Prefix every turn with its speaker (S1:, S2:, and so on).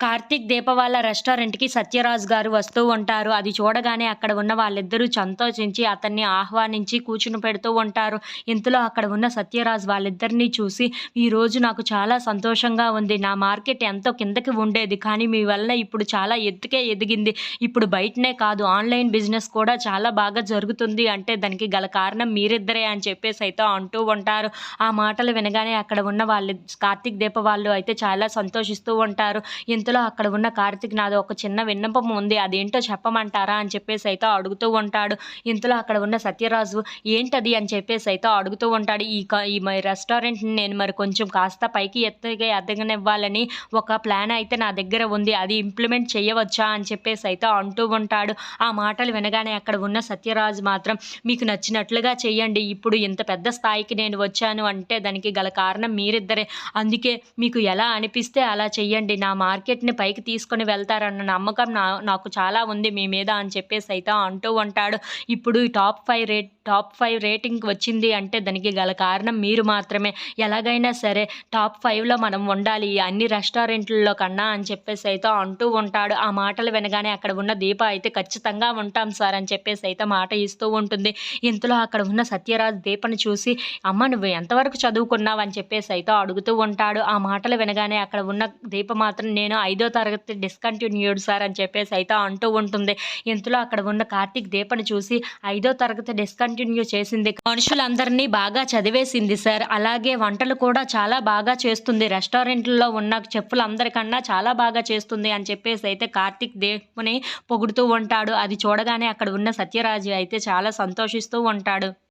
S1: కార్తీక్ దీప వాళ్ళ రెస్టారెంట్‌కి సత్యరాజ్ గారు వస్తూ ఉంటారు. అది చూడగానే అక్కడ ఉన్న వాళ్ళిద్దరూ సంతోషించి అతన్ని ఆహ్వానించి కూర్చుని పెడుతూ ఉంటారు. ఇంతలో అక్కడ ఉన్న సత్యరాజ్ వాళ్ళిద్దరినీ చూసి, "ఈరోజు నాకు చాలా సంతోషంగా ఉంది. నా మార్కెట్ ఎంతో కిందకి ఉండేది. కానీ మీ వల్ల ఇప్పుడు చాలా ఎత్తుకే ఎదిగింది. ఇప్పుడు బయటనే కాదు ఆన్‌లైన్ బిజినెస్ కూడా చాలా బాగా జరుగుతుంది అంటే దానికి గల కారణం మీరిద్దరే" అని చెప్పేసి అయితే అంటూ ఉంటారు. ఆ మాటలు వినగానే అక్కడ ఉన్న వాళ్ళు కార్తీక్ దీప వాళ్ళు అయితే చాలా సంతోషిస్తూ ఉంటారు. ఇంత చేతిలో అక్కడ ఉన్న కార్తీక్ నాది ఒక చిన్న విన్నపం ఉంది. అదేంటో చెప్పమంటారా? అని చెప్పేసి అయితే అడుగుతూ ఉంటాడు. ఇంతలో అక్కడ ఉన్న సత్యరాజు ఏంటది? అని చెప్పేసి అయితే అడుగుతూ ఉంటాడు. ఈ ఈ రెస్టారెంట్‌ని నేను మరి కొంచెం కాస్త పైకి ఎత్తుగా ఎదగనివ్వాలని ఒక ప్లాన్ అయితే నా దగ్గర ఉంది. అది ఇంప్లిమెంట్ చేయవచ్చా? అని చెప్పేసి అయితే అంటూ ఉంటాడు. ఆ మాటలు వినగానే అక్కడ ఉన్న సత్యరాజు మాత్రం మీకు నచ్చినట్లుగా చేయండి. ఇప్పుడు ఇంత పెద్ద స్థాయికి నేను వచ్చాను అంటే దానికి గల కారణం మీరిద్దరే. అందుకే మీకు ఎలా అనిపిస్తే అలా చెయ్యండి. నా మార్కెట్ అన్నిటిని పైకి తీసుకొని వెళ్తారన్న నమ్మకం నా నాకు చాలా ఉంది మీ మీద అని చెప్పేసి అయితే అంటూ ఉంటాడు. ఇప్పుడు ఈ top five rate top five rating వచ్చింది అంటే దానికి గల కారణం మీరు మాత్రమే. ఎలాగైనా సరే టాప్ ఫైవ్లో మనం ఉండాలి. అన్ని రెస్టారెంట్లలో కన్నా అని చెప్పేసి అయితే అంటూ ఉంటాడు. ఆ మాటలు వినగానే అక్కడ ఉన్న దీప అయితే ఖచ్చితంగా ఉంటాం సార్ అని చెప్పేసి అయితే మాట ఇస్తూ ఉంటుంది. ఇంతలో అక్కడ ఉన్న సత్యరాజ్ దీపను చూసి, "అమ్మ నువ్వు ఎంతవరకు చదువుకున్నావు?" అని చెప్పేసి అయితే అడుగుతూ ఉంటాడు. ఆ మాటలు వినగానే అక్కడ ఉన్న దీప మాత్రం నేను ఐదో తరగతి డిస్కంటిన్యూడ్ సార్ అని చెప్పేసి అయితే అంటూ ఉంటుంది. ఇంతలో అక్కడ ఉన్న కార్తీక్ దీపను చూసి, "ఐదో తరగతి డిస్కంటిన్యూ చేసింది. మనుషులందరినీ బాగా చదివేసింది సార్. అలాగే వంటలు కూడా చాలా బాగా చేస్తుంది. రెస్టారెంట్‌లో ఉన్న చెఫ్‌లందరికన్నా చాలా బాగా చేస్తుంది" అని చెప్పేసి అయితే కార్తీక్ దేవుని పొగుడుతూ ఉంటాడు. అది చూడగానే అక్కడ ఉన్న సత్యరాజు అయితే చాలా సంతోషిస్తూ ఉంటాడు.